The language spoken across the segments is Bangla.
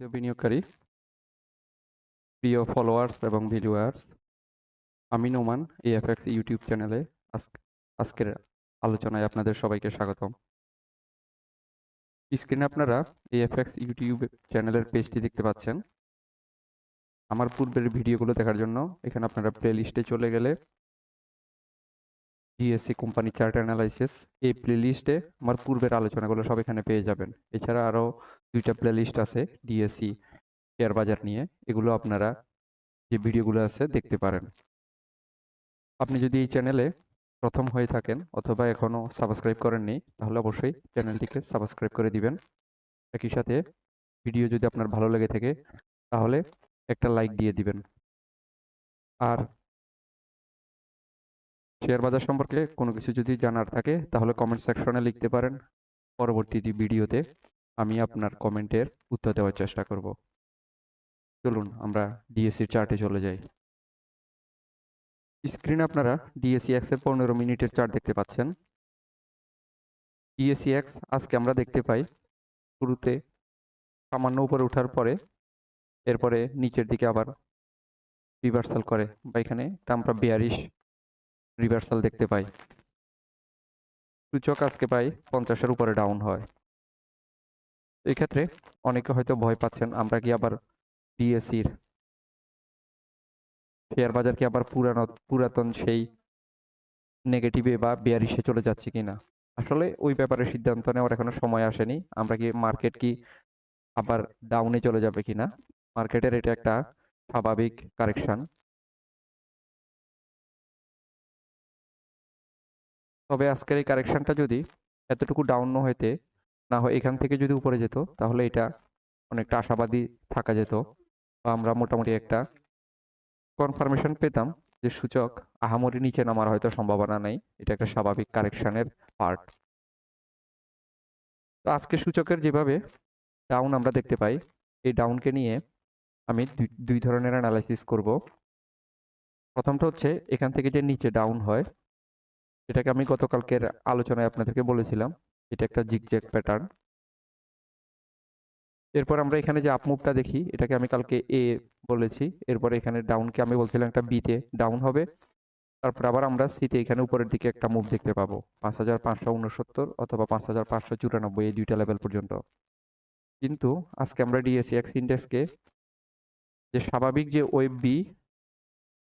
বিনিয়োগকারী, প্রিয় ফলোয়ার্স এবং ভিডিওয়ার্স আমি নোমান এএফএক্স ইউটিউব চ্যানেলে আজক- আজকের আলোচনায় আপনাদের সবাইকে স্বাগতম। স্ক্রিনে আপনারা এএফএক্স ইউটিউব চ্যানেলের পেজটি দেখতে পাচ্ছেন। আমার পূর্বের ভিডিওগুলো দেখার জন্য এখানে আপনারা প্লে লিস্টে চলে গেলে জিএসসি কোম্পানি চার্ট অ্যানালাইসিস এই প্লে লিস্টে আমার পূর্বের আলোচনাগুলো সব এখানে পেয়ে যাবেন। এছাড়া আরও দুইটা প্লে লিস্ট আছে ডিএসসি শেয়ার বাজার নিয়ে। এগুলো আপনারা যে ভিডিওগুলো আছে দেখতে পারেন। আপনি যদি এই চ্যানেলে প্রথম হয়ে থাকেন অথবা এখনও সাবস্ক্রাইব করেননি, তাহলে অবশ্যই চ্যানেলটিকে সাবস্ক্রাইব করে দিবেন। একই সাথে ভিডিও যদি আপনার ভালো লেগে থাকে, তাহলে একটা লাইক দিয়ে দিবেন। আর শেয়ার বাজার সম্পর্কে কোনো কিছু যদি জানার থাকে, তাহলে কমেন্ট সেকশনে লিখতে পারেন। পরবর্তী ভিডিওতে আমি আপনার কমেন্টের উত্তর দেওয়ার চেষ্টা করব। চলুন, আমরা ডিএসসির চার্টে চলে যাই। স্ক্রিনে আপনারা ডিএসসি এক্সের পনেরো মিনিটের চার্ট দেখতে পাচ্ছেন। ডিএসসি এক্স আজকে আমরা দেখতে পাই শুরুতে সামান্য উপরে ওঠার পরে এরপরে নিচের দিকে আবার রিভার্সাল করে বা এখানে আমরা বেয়ারিশ রিভার্সাল দেখতে পাই। সূচক আজকে পাই পঞ্চাশের উপরে ডাউন হয়। এই ক্ষেত্রে অনেকে হয়তো ভয় পাচ্ছেন, আমরা কি আবার ডিএসির শেয়ার বাজার কি আবার পুরানো, পুরাতন সেই নেগেটিভে বা বেয়ারিশে চলে যাচ্ছে কিনা? আসলে ওই ব্যাপারে সিদ্ধান্ত নেওয়ার এখনও সময় আসেনি। আমরা কি মার্কেট কি আবার ডাউনে চলে যাবে কিনা? মার্কেটের এটা একটা স্বাভাবিক কারেকশন তবে আজকের এই কারেকশনটা যদি এতটুকু ডাউন হইতে না হয় এখান থেকে যদি উপরে যেত, তাহলে এটা অনেকটা আশাবাদী থাকা যেত। বা আমরা মোটামুটি একটা কনফার্মেশন পেতাম যে সূচক আহামরি নিচে নামার হয়তো সম্ভাবনা নেই। এটা একটা স্বাভাবিক কারেকশনের পার্ট তো আজকে সূচকের যেভাবে ডাউন আমরা দেখতে পাই, এই ডাউনকে নিয়ে আমি দুই- ধরনের অ্যানালাইসিস করব। প্রথমটা হচ্ছে এখান থেকে যে নিচে ডাউন হয়, এটাকে আমি গতকালকের আলোচনায় আপনাদেরকে বলেছিলাম। এটা একটা জিগজ্যাগ প্যাটার্ন এরপর আমরা এখানে যে আপ মুভটা দেখি এটাকে আমি কালকে এ বলেছি। এরপর এখানে ডাউনকে আমি বলছিলাম একটা বিতে ডাউন হবে। তারপর আবার আমরা সিতে এখানে উপরের দিকে একটা মুভ দেখতে পাবো। পাঁচ হাজার পাঁচশো উনসত্তর অথবা পাঁচ হাজার পাঁচশো চুরানব্বই এই দুইটা লেভেল পর্যন্ত। কিন্তু আজকে আমরা ডিএসসি এক্স ইন্ডেক্সকে যে স্বাভাবিক যে ওয়েব বি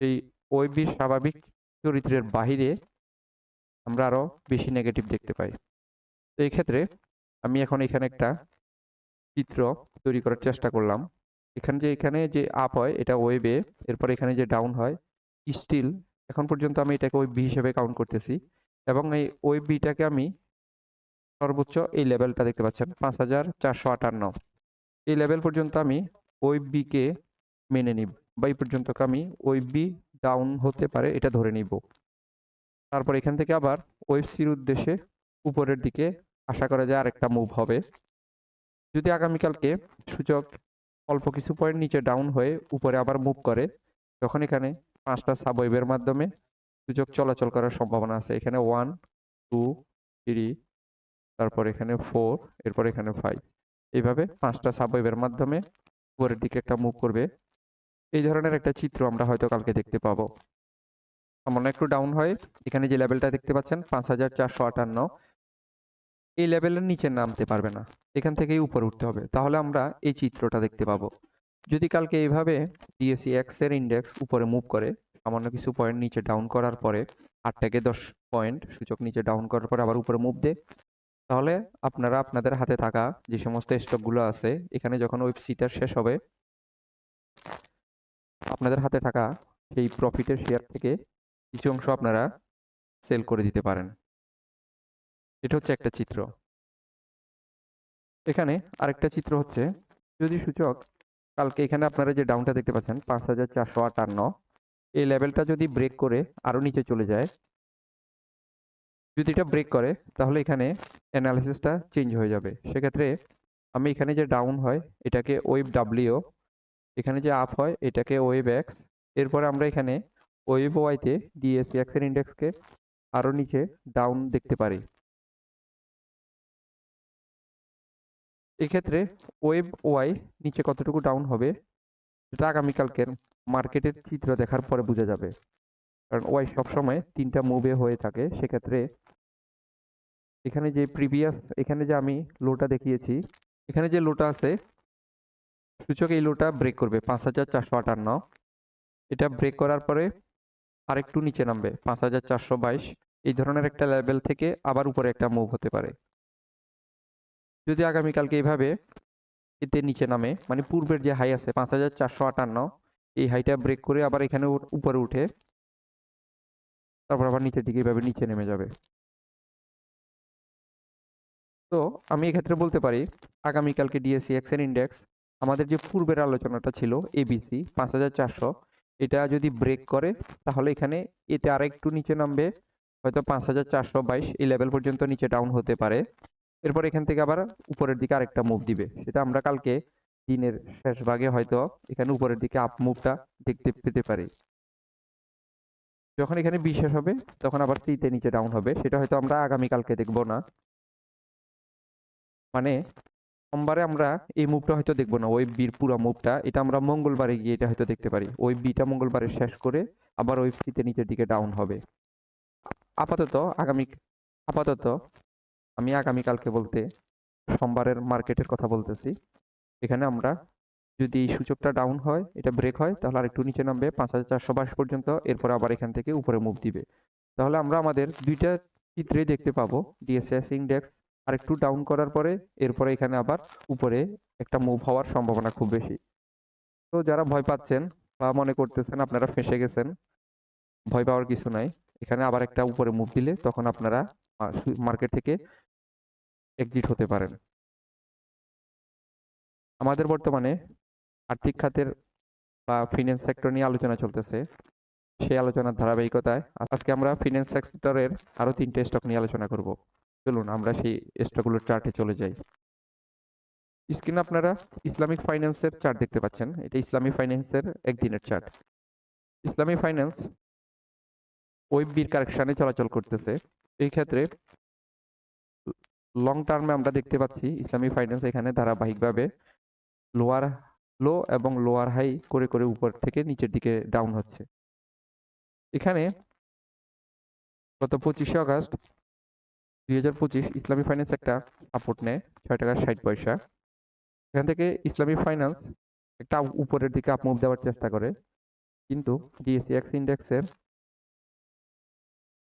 সেই ওয়েব বির স্বাভাবিক চরিত্রের বাহিরে আমরা আরও বেশি নেগেটিভ দেখতে পাই। তো এই ক্ষেত্রে আমি এখন এখানে একটা চিত্র তৈরি করার চেষ্টা করলাম। এখানে যে এখানে যে আপ হয় এটা ওয়েবে এরপর এখানে যে ডাউন হয় স্টিল এখন পর্যন্ত আমি এটাকে ওয়েব বি হিসেবে কাউন্ট করতেছি এবং এই ওয়েব বিটাকে আমি সর্বোচ্চ এই লেভেলটা দেখতে পাচ্ছেন পাঁচ হাজার চারশো আটান্ন। এই লেভেল পর্যন্ত আমি ওয়েব বিকে মেনে নিব বা এই পর্যন্ত আমি ওয়েব বি ডাউন হতে পারে এটা ধরে নিব। তারপর এখান থেকে আবার ওয়েব সির উদ্দেশ্যে উপরের দিকে আশা করা যায় আরেকটা মুভ হবে। যদি আগামীকালকে সূচক অল্প কিছু পয়েন্ট নিচে ডাউন হয়ে উপরে আবার মুভ করে, তখন এখানে পাঁচটা সাবওয়েভের মাধ্যমে সূচক চলাচল করার সম্ভাবনা আছে। এখানে ওয়ান টু থ্রি তারপর এখানে ফোর এরপর এখানে ফাইভ এইভাবে পাঁচটা সাবওয়েভের মাধ্যমে উপরের দিকে একটা মুভ করবে। এই ধরনের একটা চিত্র আমরা হয়তো কালকে দেখতে পাবো। সামান্য একটু ডাউন হয় এখানে যে লেভেলটা দেখতে পাচ্ছেন, পাঁচ হাজার চারশো আটান্ন এই লেভেলের নিচে নামতে পারবে না। এখান থেকেই উপরে উঠতে হবে। তাহলে আমরা এই চিত্রটা দেখতে পাবো। যদি কালকে এইভাবে ডিএসসি এক্সের ইন্ডেক্স উপরে মুভ করে, সামান্য কিছু পয়েন্ট নিচে ডাউন করার পরে, আট থেকে দশ পয়েন্ট সূচক নিচে ডাউন করার পরে আবার উপরে মুভ দেয়, তাহলে আপনারা আপনাদের হাতে থাকা যে সমস্ত স্টকগুলো আছে, এখানে যখন ওয়েবসিটার শেষ হবে, আপনাদের হাতে থাকা সেই প্রফিটের শেয়ার থেকে কিছু অংশ আপনারা সেল করে দিতে পারেন। এটা হচ্ছে একটা চিত্র। এখানে আরেকটা চিত্র হচ্ছে যদি সূচক কালকে এখানে আপনারা যে ডাউনটা দেখতে পাচ্ছেন পাঁচ হাজার চারশো আটান্ন এই লেভেলটা যদি ব্রেক করে আরও নিচে চলে যায় যদি এটা ব্রেক করে তাহলে এখানে অ্যানালিসিসটা চেঞ্জ হয়ে যাবে। সেক্ষেত্রে আমি এখানে যে ডাউন হয় এটাকে ওয়েব ডাব্লিউ এখানে যে আপ হয় এটাকে ওয়েব এক্স এরপরে আমরা এখানে ওয়েব ওয়াইতে ডিএসসি এক্সের ইন্ডেক্সকে আরও নিচে ডাউন দেখতে পারি। এক্ষেত্রে ওয়েব ওয়াই নিচে কতটুকু ডাউন হবে, সেটা আগামীকালকের মার্কেটের চিত্র দেখার পরে বোঝা যাবে। কারণ ওয়াই সবসময় তিনটা মুভে হয়ে থাকে, সেক্ষেত্রে এখানে যে প্রিভিয়াস এখানে যে আমি লোটা দেখিয়েছি, এখানে যে লোটা আছে, সূচক এই লোটা ব্রেক করবে, পাঁচ হাজার চারশো আটান্ন। এটা ব্রেক করার পরে আরেকটু নিচে নামবে, পাঁচ হাজার চারশো বাইশ। এই ধরনের একটা লেভেল থেকে আবার উপরে একটা মুভ হতে পারে। যদি আগামীকালকে এইভাবে এতে নিচে নামে মানে পূর্বের যে হাই আছে পাঁচ হাজার চারশো আটান্ন, এই হাইটা ব্রেক করে আবার এখানে উপরে উঠে তারপর আবার নিচের দিকে এইভাবে নিচে নেমে যাবে। তো আমি এক্ষেত্রে বলতে পারি, আগামীকালকে ডিএসসি এক্সেন ইন্ডেক্স আমাদের যে পূর্বের আলোচনাটা ছিল এবিসি পাঁচ হাজার চারশো, এটা যদি ব্রেক করে, তাহলে এখানে এতে আর একটু নিচে নামবে, হয়তো পাঁচ হাজার চারশো বাইশ, এই লেভেল পর্যন্ত নিচে ডাউন হতে পারে। এরপর এখান থেকে আবার উপরের দিকে আরেকটা মুভ দিবে। সেটা আমরা কালকে দিনের শেষ ভাগে হয়তো এখানে উপরের দিকে আপ মুভটা দেখতে পেতে পারি। যখন এখানে বিশেষ হবে, তখন আবার সিতে নিচে ডাউন হবে। সেটা হয়তো আমরা আগামীকালকে দেখব না। মানে সোমবারে আমরা এই মুভটা হয়তো দেখব না, ওই বির পুরো মুভটা এটা আমরা মঙ্গলবারে গিয়ে এটা হয়তো দেখতে পারি। ওই বিটা মঙ্গলবারে শেষ করে আবার ওই সিতে নিচের দিকে ডাউন হবে। আপাতত আগামী, আপাতত আমি আগামীকালকে বলতে সোমবারের মার্কেটের কথা বলতেছি। এখানে আমরা যদি এই সূচকটা ডাউন হয়, এটা ব্রেক হয়, তাহলে আর একটু নিচে নামবে, পাঁচ হাজার চারশো বাইশ পর্যন্ত, এরপর আবার এখান থেকে উপরে মুভ দিবে। তাহলে আমরা আমাদের দুইটা চিত্রে দেখতে পাবো ডিএসএস ইন্ডেক্স আর একটু ডাউন করার পরে, এরপরে এখানে আবার উপরে একটা মুভ হওয়ার সম্ভাবনা খুব বেশি। তো যারা ভয় পাচ্ছেন বা মনে করতেছেন আপনারা ফেঁসে গেছেন, ভয় পাওয়ার কিছু নাই। এখানে আবার একটা উপরে মুভ দিলে তখন আপনারা মার্কেট থেকে এক্সিট হতে পারেন আমাদের বর্তমানে আর্থিক খাতের বা ফিনান্স সেক্টর নিয়ে আলোচনা চলতেছে। সেই আলোচনার ধারাবাহিকতায় আজকে আমরা ফিনান্স সেক্টরের আরও তিনটে স্টক নিয়ে আলোচনা করব। চলুন আমরা সেই স্টকগুলোর চার্টে চলে যাই। স্ক্রিনে আপনারা ইসলামিক ফাইন্যান্সের চার্ট দেখতে পাচ্ছেন। এটা ইসলামী ফাইন্যান্সের একদিনের চার্ট ইসলামী ফাইন্যান্স ওয়েব বির কারেকশানে চলাচল করতেছে। এই ক্ষেত্রে লং টার্মে আমরা দেখতে পাচ্ছি ইসলামী ফাইন্যান্স এখানে ধারাবাহিকভাবে লোয়ার লো এবং লোয়ার হাই করে করে উপর থেকে নিচের দিকে ডাউন হচ্ছে। এখানে গত পঁচিশে আগস্ট দুই হাজার পঁচিশ ইসলামী ফাইন্যান্স একটা সাপোর্ট নেয়, ছয় টাকা ষাট পয়সা। এখান থেকে ইসলামী ফাইন্যান্স একটা উপরের দিকে আপ মুভ দেওয়ার চেষ্টা করে। কিন্তু ডিএসসি এক্স ইন্ডেক্সের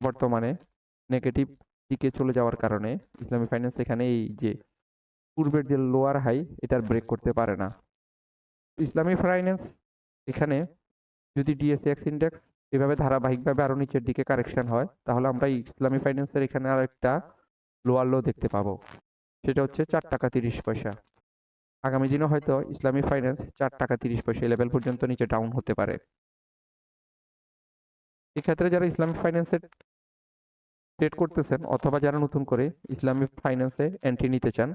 বর্তমানে নেগেটিভ দিকে চলে যাওয়ার কারণে ইসলামী ফাইন্যান্স এখানে এই যে পূর্বের যে লোয়ার হাই এটার ব্রেক করতে পারে না। ইসলামী ফাইন্যান্স এখানে যদি ডিএসসি এক্স ইন্ডেক্স এভাবে ধারাবাহিকভাবে আরও নিচের দিকে কারেকশন হয়, তাহলে আমরা ইসলামী ফাইন্যান্সের এখানে আর একটা লোয়ার লো দেখতে পাবো। সেটা হচ্ছে চার টাকা তিরিশ পয়সা। আগামী দিনে হয়তো ইসলামী ফাইন্যান্স চার টাকা তিরিশ পয়সা লেভেল পর্যন্ত নিচে ডাউন হতে পারে। এক্ষেত্রে যারা ইসলামিক ফাইন্যান্সের ট্রেড করতেছেন অথবা যারা নতুন করে ইসলামিক ফাইন্যান্সে এন্ট্রি নিতে চান,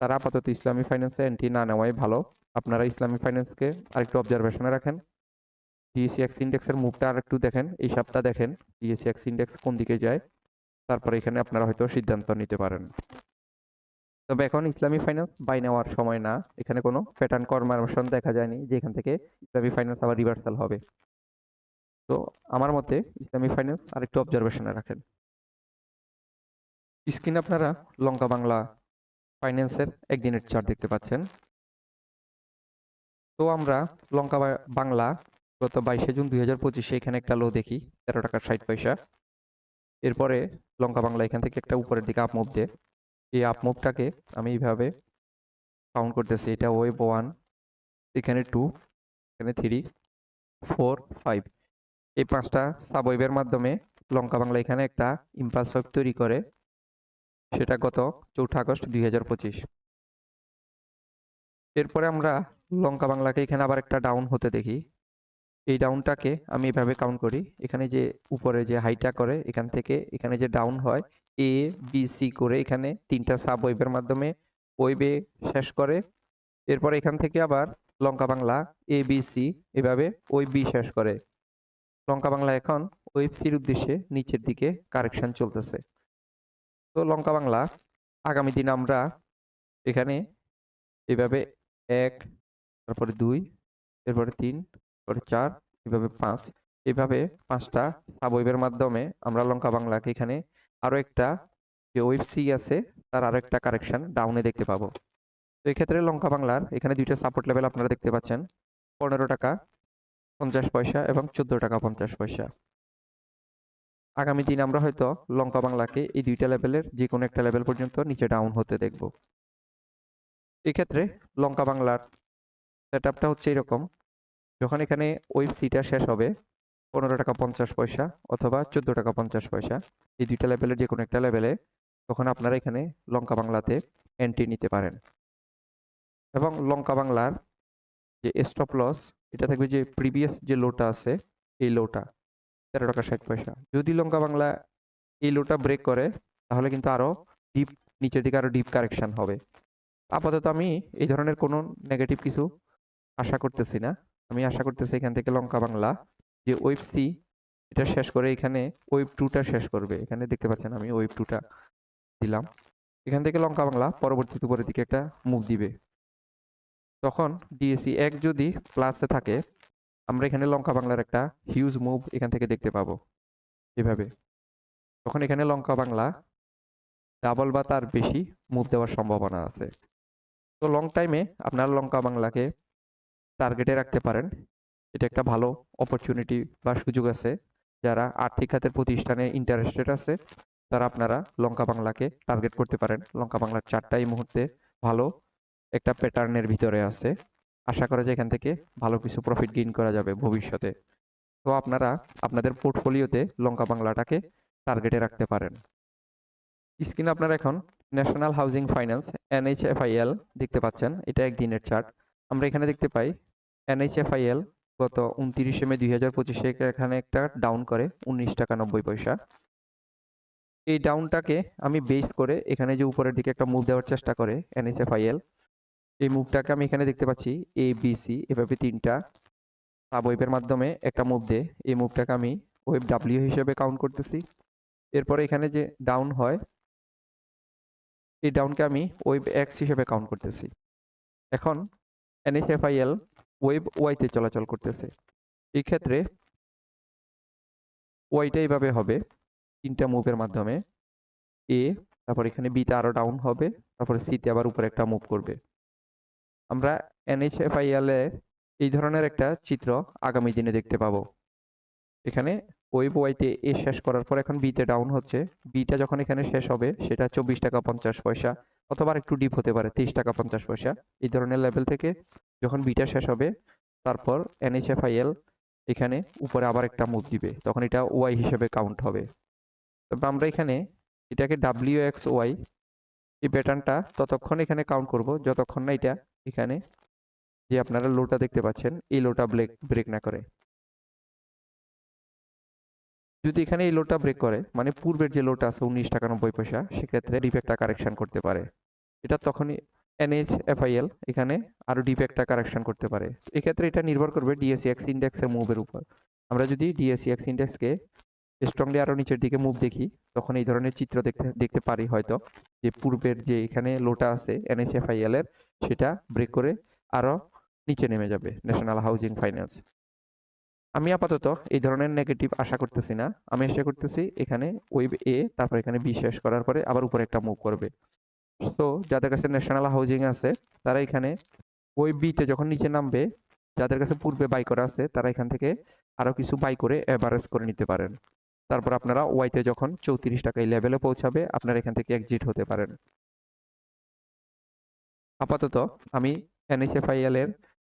তারা আপাতত ইসলামী ফাইন্যান্সে এন্ট্রি না নেওয়াই ভালো। আপনারা ইসলামী ফাইন্যান্সকে আরেকটু অবজারভেশনে রাখেন। ডিএসসি এক্স ইন্ডেক্সের মুভটা আর একটু দেখেন, এই সপ্তাহ দেখেন ডিএসসি এক্স ইন্ডেক্স কোন দিকে যায়। তারপরে এখানে আপনারা হয়তো সিদ্ধান্ত নিতে পারেন। তবে এখন ইসলামী ফাইন্যান্স বাই নেওয়ার সময় না। এখানে কোনো প্যাটার্ন কনফার্মেশন দেখা যায়নি, যে এখান থেকে ইসলামী ফাইন্যান্স আবার রিভার্সাল হবে। তো আমার মতে ইসলামী ফাইন্যান্স আরেকটু অবজারভেশনে রাখেন। স্ক্রিনে আপনারা লঙ্কা বাংলা ফাইন্যান্সের একদিনের চার্ট দেখতে পাচ্ছেন। তো আমরা লঙ্কা বাংলা গত বাইশে জুন দুই হাজার পঁচিশে এখানে একটা লো দেখি, তেরো টাকা ষাট পয়সা। এরপরে লঙ্কা বাংলা এখান থেকে একটা উপরের দিকে আপ মুভ দেয় এই আপ মুভটাকে আমি এইভাবে কাউন্ট করতেছি। এটা ওয়েব ওয়ান এখানে টু এখানে থ্রি ফোর ফাইভ এই পাঁচটা সাব ওয়েবের মাধ্যমে লঙ্কা বাংলা এখানে একটা ইম্পালস ওয়েব তৈরি করে। সেটা গত চৌঠা আগস্ট দুই হাজার পঁচিশ। এরপরে আমরা লঙ্কা বাংলাকে এখানে আবার একটা ডাউন হতে দেখি। এই ডাউনটাকে আমি এভাবে কাউন্ট করি। এখানে যে উপরে যে হাইটা করে, এখান থেকে এখানে যে ডাউন হয় এ বি সি করে এখানে তিনটা সাব ওয়েবের মাধ্যমে ওয়েবে শেষ করে। এরপর এখান থেকে আবার Lanka Bangla A B C এভাবে ওই বি শেষ করে। লঙ্কা বাংলা এখন ওয়েব সির উদ্দেশ্যে নিচের দিকে কারেকশন চলতেছে। তো লঙ্কা বাংলা, আগামী দিন আমরা এখানে এভাবে এক, তারপরে দুই, এরপরে তিন তারপরে চার, এভাবে পাঁচ, এভাবে পাঁচটা সাবওয়েবের মাধ্যমে আমরা লঙ্কা বাংলাকে এখানে আরও একটা যে ওয়েব সি আছে, তার আরও একটা কারেকশন ডাউনে দেখতে পাবো। তো এক্ষেত্রে লঙ্কা বাংলার এখানে দুইটা সাপোর্ট লেভেল আপনারা দেখতে পাচ্ছেন, পনেরো টাকা পঞ্চাশ পয়সা এবং চোদ্দ টাকা পঞ্চাশ পয়সা। আগামী দিন আমরা হয়তো লঙ্কা বাংলাকে এই দুইটা লেভেলের যে কোনো একটা লেভেল পর্যন্ত নিচে ডাউন হতে দেখব। এক্ষেত্রে লঙ্কা বাংলার সেট হচ্ছে এরকম। যখন এখানে ওয়েব সিটা শেষ হবে, পনেরো টাকা পঞ্চাশ পয়সা অথবা চোদ্দ টাকা পঞ্চাশ পয়সা এই দুইটা লেভেলের যে কোনো একটা লেভেলে, তখন আপনারা এখানে লঙ্কা বাংলাতে এন্ট্রি নিতে পারেন। এবং লঙ্কা বাংলার যে স্টপ লস এটা থাকবে যে প্রিভিয়াস যে লোটা আছে, এই লোটা তেরো টাকা ষাট পয়সা। যদি লঙ্কা বাংলা এই লোটা ব্রেক করে, তাহলে কিন্তু আরও ডিপ নিচের দিকে আরও ডিপ কারেকশন হবে। আপাতত আমি এই ধরনের কোনো নেগেটিভ কিছু আশা করতেছি না। আমি আশা করতেছি এখান থেকে লঙ্কা বাংলা, যে ওয়েব সি এটা শেষ করে এখানে ওয়েব টুটা শেষ করবে। এখানে দেখতে পাচ্ছেন আমি ওয়েব টুটা দিলাম। এখান থেকে লঙ্কা বাংলা পরবর্তীতে উপরের দিকে একটা মুভ দিবে। তখন ডিএসি এক যদি প্লাসে থাকে আমরা এখানে লঙ্কা বাংলার একটা হিউজ মুভ এখান থেকে দেখতে পাবো। এভাবে। তখন এখানে লঙ্কা বাংলা ডাবল বা তার বেশি মুভ দেওয়ার সম্ভাবনা আছে। তো লং টাইমে আপনার লঙ্কা বাংলাকে টার্গেটে রাখতে পারেন। এটা একটা ভালো অপরচুনিটি বা সুযোগ আছে। যারা আর্থিক খাতের প্রতিষ্ঠানে ইন্টারেস্টেড আছে, তারা আপনারা লঙ্কা বাংলাকে টার্গেট করতে পারেন। লঙ্কা বাংলার চারটা এই মুহূর্তে ভালো একটা প্যাটার্নের ভিতরে আছে। আশা করা যায় এখান থেকে ভালো কিছু প্রফিট গেইন করা যাবে ভবিষ্যতে। তো আপনারা আপনাদের পোর্টফোলিওতে লঙ্কা বাংলাটাকে টার্গেটে রাখতে পারেন। স্ক্রিনে আপনারা এখন ন্যাশনাল হাউজিং ফাইন্যান্স এনএইচএফআইএল দেখতে পাচ্ছেন, এটা একদিনের চার্ট আমরা এখানে দেখতে পাই এনএইচএফআইএল গত উনত্রিশে মে দুই হাজার পঁচিশে এখানে একটা ডাউন করে, উনিশ টাকা নব্বই পয়সা। এই ডাউনটাকে আমি বেস করে এখানে যে উপরের দিকে একটা মুভ দেওয়ার চেষ্টা করে এনএসএফআইএল এই মুভটাকে আমি এখানে দেখতে পাচ্ছি এ বি সি এভাবে তিনটা সাব ওয়েবের মাধ্যমে একটা মুভ দে এই মুভটাকে আমি ওয়েব ডাব্লিউ হিসেবে কাউন্ট করতেছি। এরপরে এখানে যে ডাউন হয়, এই ডাউনকে আমি ওয়েব এক্স হিসেবে কাউন্ট করতেছি। এখন এনএসএফআইএল ওয়েব ওয়াইতে চলাচল করতেছে। এই ক্ষেত্রে ওয়াইটা এইভাবে হবে, তিনটা মুভের মাধ্যমে। এ তারপর এখানে বিতে আরও ডাউন হবে, তারপরে সিতে আবার উপরে একটা মুভ করবে। আমরা এনএইচএফআইএল এ এই ধরনের একটা চিত্র আগামী দিনে দেখতে পাবো। এখানে ওয়েব ওয়াইতে এ শেষ করার পর এখন বিতে ডাউন হচ্ছে। বিটা যখন এখানে শেষ হবে, সেটা চব্বিশ টাকা পঞ্চাশ পয়সা অথবা একটু ডিপ হতে পারে তেইশ টাকা পঞ্চাশ পয়সা। এই ধরনের লেভেল থেকে যখন বিটা শেষ হবে, তারপর এনএইচএফআইএল এখানে উপরে আবার একটা মুভ দিবে। তখন এটা ওয়াই হিসেবে কাউন্ট হবে। তবে আমরা এখানে এটাকে ডাব্লিউ এক্স ওয়াই এই প্যাটার্নটা ততক্ষণ এখানে কাউন্ট করব। যতক্ষণ না এটা এখানে যে আপনারা লোটা দেখতে পাচ্ছেন, এই লোটা ব্রেক ব্রেক না করে। যদি এখানে এই লোটা ব্রেক করে মানে পূর্বের যে লোটা আছে উনিশ টাকা নব্বই পয়সা, সেক্ষেত্রে একটা কারেকশন করতে পারে। এটা তখনই এনএইচ এফআইএল এখানে আরও ডিপ একটা কারেকশন করতে পারে। এক্ষেত্রে এটা নির্ভর করবে ডিএসি এক্স ইন্ডেক্সের মুভের উপর। আমরা যদি ডিএসি এক্স ইন্ডেক্সকে স্ট্রংলি আরও নিচের দিকে মুভ দেখি, তখন এই ধরনের চিত্র দেখতে দেখতে পারি হয়তো, যে পূর্বের যে এখানে লোটা আছে এনএসএফআইএল এর, সেটা ব্রেক করে আরও নিচে নেমে যাবে ন্যাশনাল হাউজিং ফাইন্যান্স আমি আপাতত এই ধরনের নেগেটিভ আশা করতেছি না। আমি আশা করতেছি এখানে ওয়েব এ তারপর এখানে বি শেষ করার পরে আবার উপরে একটা মুভ করবে। তো যাদের কাছে ন্যাশনাল হাউজিং আছে, তারা এখানে ওয়েব বিতে যখন নিচে নামবে, যাদের কাছে পূর্বে বাই করা আছে, তারা এখান থেকে আরও কিছু বাই করে এভারেজ করে নিতে পারেন। তারপর আপনারা ওয়াইতে যখন চৌত্রিশ টাকা এই লেভেলে পৌঁছাবে, আপনারা এখান থেকে এক্সিট হতে পারেন। আপাতত আমি এনএসএফআইএল এর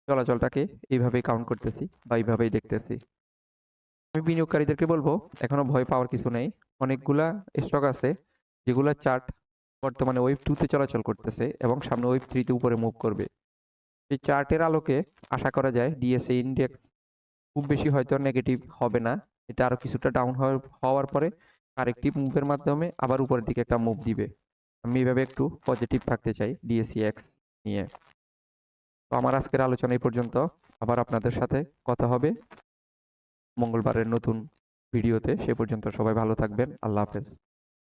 চলাচলটাকে এইভাবেই কাউন্ট করতেছি বা এইভাবেই দেখতেছি। আমি বিনিয়োগকারীদেরকে বলব, এখনও ভয় পাওয়ার কিছু নেই। অনেকগুলা স্টক আছে, যেগুলা চার্ট বর্তমানে ওয়েব টুতে চলাচল করতেছে এবং সামনে ওয়েব থ্রিতে উপরে মুভ করবে। এই চার্টের আলোকে আশা করা যায় ডিএসএ ইন্ডেক্স খুব বেশি হয়তো নেগেটিভ হবে না। এটা আরও কিছুটা ডাউন হওয়ার পরে কারেক্টিভ মুভের মাধ্যমে আবার উপরের দিকে একটা মুভ দিবে। আমি এভাবে একটু পজিটিভ থাকতে চাই ডিএসি এক্স নিয়ে। তো আমার আজকের আলোচনা এই পর্যন্ত। আবার আপনাদের সাথে কথা হবে। মঙ্গলবারের নতুন ভিডিওতে সে পর্যন্ত সবাই ভালো থাকবেন। আল্লাহ হাফেজ।